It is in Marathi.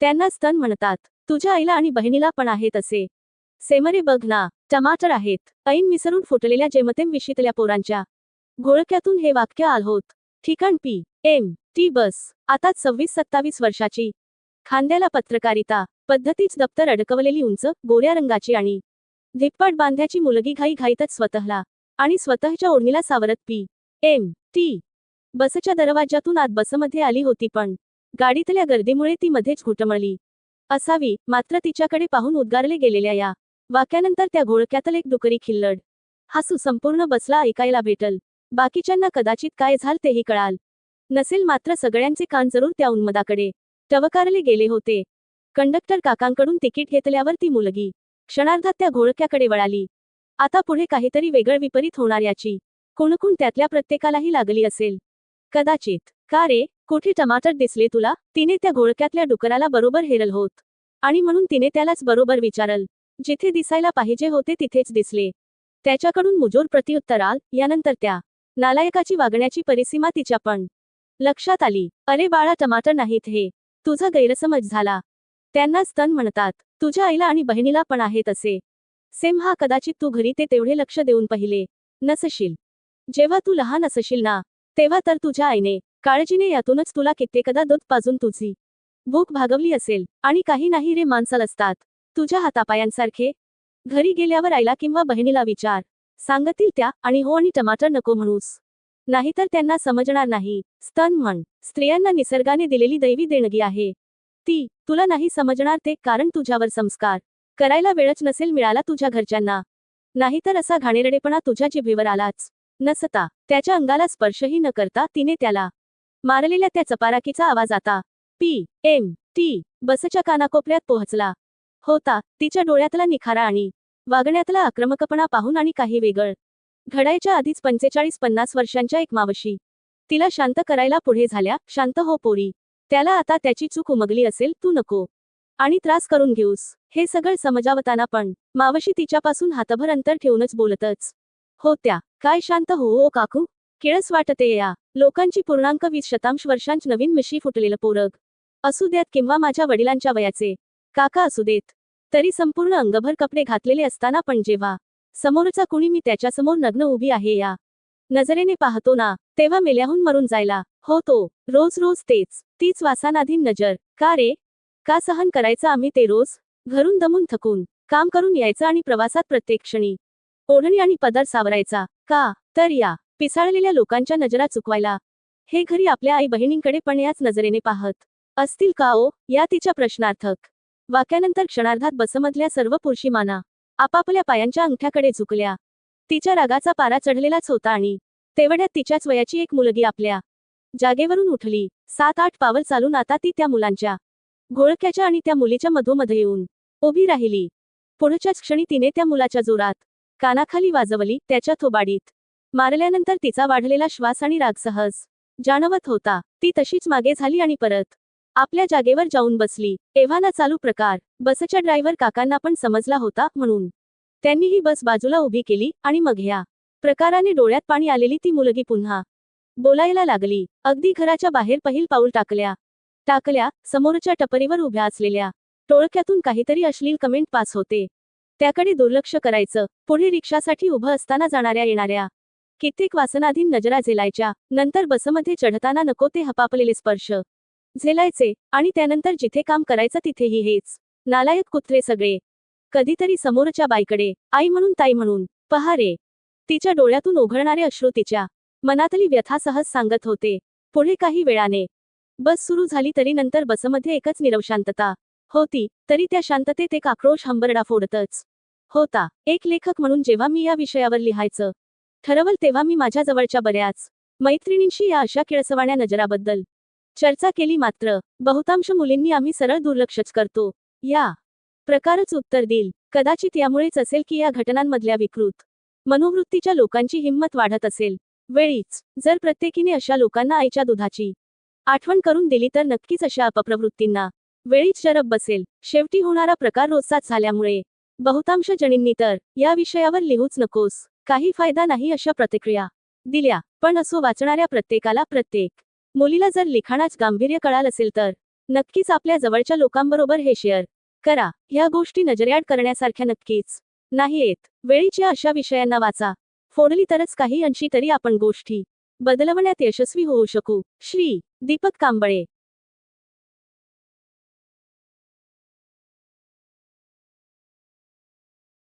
त्यांना स्तन म्हणतात. तुझ्या आईला आणि बहिणीला पण आहेत असे. सेमरे बघ ना टमाटर आहेत. ऐन मिसळून फुटलेल्या जेमतेम विशीतल्या पोरांच्या. घोळक्यातून हे वाक्य आलहोत ठिकाण पी. एम. टी. बस. आता सव्वीस सत्तावीस वर्षाची. खांद्याला पत्रकारिता. पद्धतीच दप्तर अडकवलेली उंच गोऱ्या रंगाची आणि धिप्पाट बांध्याची मुलगी घाई घाईतच स्वतःला आणि स्वतःच्या ओढणीला सावरत पी. एम. टी. बसच्या दरवाज्यातून आत बसमध्ये आली होती पण गाडीतल्या गर्दीमुळे ती मध्येच घुटमळली. असावी मात्र तिच्याकडे पाहून उद्गारले गेलेल्या या वाक्यानंतर त्या घोळक्यातल एक डुकरी खिल्लड. हा संपूर्ण बसला ऐकायला भेटल. बाकीच्यांना कदाचित काय झाल तेही कळाल. नसेल मात्र सगळ्यांचे कान जरूर त्या उन्मदाकडे. टवकारले गेले होते. कंडक्टर काकांकडून तिकीट घेतल्यावर ती मुलगी क्षणार्धात त्या घोळक्याकडे वळाली. आता पुढे काहीतरी वेगळ विपरीत होणार याची. कोणकोण त्यातल्या प्रत्येकालाही लागली असेल. कदाचित. का रे? कुठे टमाटर दिसले तुला? तिने त्या घोळक्यातल्या डुकराला बरोबर हेरल होत. आणि म्हणून तिने त्यालाच बरोबर विचारल. जिथे दिसायला पाहिजे होते तिथेच दिसले. त्याच्याकडून मुजोर प्रत्युत्तर आल यानंतर त्या नालायकाची वागण्याची परिसीमा तिच्या पण लक्षात आली. अरे बाळा टमाटर नाहीत हे. तुझा गैरसमज झाला. त्यांना स्तन म्हणतात. तुझ्या आईला आणि बहिणीला पण आहेत असे. सेम हा कदाचित तू घरी ते तेवढे लक्ष देऊन पाहिले. नसशील. जेव्हा तू लहान असशील ना तेव्हा तर तुझ्या आईने काळजीने यातूनच तुला कित्येकदा दूध पाजून तुझी भूक भागवली असेल आणि काही नाही रे माणसाल असतात. तुझ्या हातापायांसारखे. घरी गेल्यावर आईला किंवा बहिणीला विचार. सांगतील त्या आणि हो आणि टमाटर नको म्हणूस. नाहीतर त्यांना समजणार नाही. स्तन म्हण. स्त्रियांना निसर्गाने दिलेली दैवी देणगी आहे. ती तुला नाही समजणार ते कारण तुझ्यावर संस्कार. करायला वेळच नसेल मिळाला तुझ्या घरच्यांना. नाहीतर असा घाणेरडेपणा तुझ्या जिभेवर आलाच. नसता. त्याच्या अंगाला स्पर्शही न करता तिने त्याला मारलेल्या त्या चपाराकीचा आवाज आता. पी एम टी बसच्या कानाकोपऱ्यात पोहोचला. होता तिच्या डोळ्यातला निखारा आणि वागण्यातला आक्रमकपणा पाहून आणि काही वेगळ. घडायच्या आधीच पंचेचाळीस पन्नास वर्षांच्या एक मावशी. तिला शांत करायला पुढे झाल्या शांत हो पोरी. त्याला आता त्याची चूक उमगली असेल तू नको. आणि त्रास करून घेऊस. हे सगळं समजावताना पण मावशी तिच्यापासून हातभर अंतर ठेवूनच बोलतच. होत्या काय शांत हो ओ काकू? केळस वाटते या. लोकांची पूर्णांक वीस शतांश वर्षांच नवीन मिशी फुटलेलं पोरग असू द्यात किंवा माझ्या वडिलांच्या वयाचे. काका असू देत. तरी संपूर्ण अंगभर कपडे घातलेले असताना पण जेव्हा समोरचा कुणी मी त्याच्यासमोर नग्न उभी आहे या. नजरेने पाहतो ना तेव्हा मेल्याहून मरून जायला. हो तो रोज रोज तेच. तीच वासानाधीन नजर. का रे? का सहन करायचं आम्ही ते रोज? घरून दमून थकून. काम करून यायचं आणि प्रवासात प्रत्येक क्षणी. ओढणी आणि पदर सावरायचा. का? तर या. पिसाळलेल्या लोकांच्या नजरा चुकवायला. हे घरी आपल्या आई बहिणींकडे पण याच नजरेने पाहत. असतील का ओ? या तिच्या प्रश्नार्थक. वाक्यानंतर क्षणार्धात बसमधल्या सर्व पुरुषीमाना आपापल्या पायांच्या अंगठ्याकडे झुकल्या. तिच्या रागाचा पारा चढलेलाच होता आणि तेवढ्यात तिच्याच वयाची एक मुलगी आपल्या जागेवरून उठली. सात आठ पावल चालून आता ती त्या मुलांच्या घोळक्याच्या आणि त्या मुलीच्या मधोमध येऊन उभी राहिली. पुढच्याच क्षणी तिने त्या मुलाच्या जोरात कानाखाली वाजवली त्याच्या थोबाडीत मारल्यानंतर तिचा वाढलेला श्वास आणि राग सहज जाणवत होता. ती तशीच मागे झाली आणि परत आपल्या जागेवर जाऊन बसली. एव्हाना चालू प्रकार. बसच्या ड्रायव्हर काकांना पण समजला होता म्हणून. त्यांनी ही बस बाजूला उभी केली आणि मग ह्या प्रकाराने डोळ्यात पाणी आलेली ती मुलगी पुन्हा बोलायला लागली. अगदी घराच्या बाहेर पहिल पाऊल टाकल्या. टाकल्या समोरच्या टपरीवर उभ्या असलेल्या टोळक्यातून काहीतरी अश्लील कमेंट पास होते. त्याकडे दुर्लक्ष करायचं. पुढे रिक्षासाठी उभं असताना जाणाऱ्या येणाऱ्या कित्येक वासनाधीन नजरा झेलायच्या नंतर बसमध्ये चढताना नको ते हपापलेले स्पर्श. झेलायचे आणि त्यानंतर जिथे काम करायचं तिथेही हेच. नालायक कुत्रे सगळे. कधीतरी समोरच्या बाईकडे आई म्हणून ताई म्हणून पहा रे. तिच्या डोळ्यातून ओघळणारे अश्रू तिच्या मनातली व्यथा सहज सांगत होते. पुढे काही वेळाने. बस सुरू झाली तरी नंतर बसमध्ये एकच निरव शांतता होती तरी त्या शांततेत एक आक्रोश हंबरडा फोडतच होता. एक लेखक म्हणून जेव्हा मी या विषयावर लिहायचं ठरवल तेव्हा मी माझ्या जवळच्या बऱ्याच मैत्रिणींशी या अशा किळसवाण्या नजराबद्दल चर्चा केली मात्र बहुतांश मुलींनी आम्ही सरळ दुर्लक्षच करतो. या प्रकारच उत्तर देईल. कदाचित यामुळेच असेल की या घटनांमधल्या विकृत मनोवृत्तीच्या लोकांची हिंमत वाढत असेल. वेळीच जर प्रत्येकीने अशा लोकांना आईच्या दुधाची आठवण करून दिली तर नक्कीच अशा अपप्रवृत्तींना वेळीच शरब बसेल. शेवटी होणारा प्रकार रोजचाच झाल्यामुळे बहुतांश जणींनी तर या विषयावर लिहूच नकोस. काही फायदा नाही अशा प्रतिक्रिया दिल्या पण असो वाचणाऱ्या प्रत्येकाला प्रत्येक मुलीला जर लिखाणाच गांभीर्य कळाल असेल तर नक्कीच आपल्या जवळच्या लोकांबरोबर हे शेअर करा. ह्या गोष्टी नजरेआड करण्यासारख्या नक्कीच नाहीयेत. वेळीच्या अशा विषयांना वाचा. फोडली तरच काही अंशी तरी आपण गोष्टी बदलवण्यात यशस्वी होऊ शकू. श्री दीपक कांबळे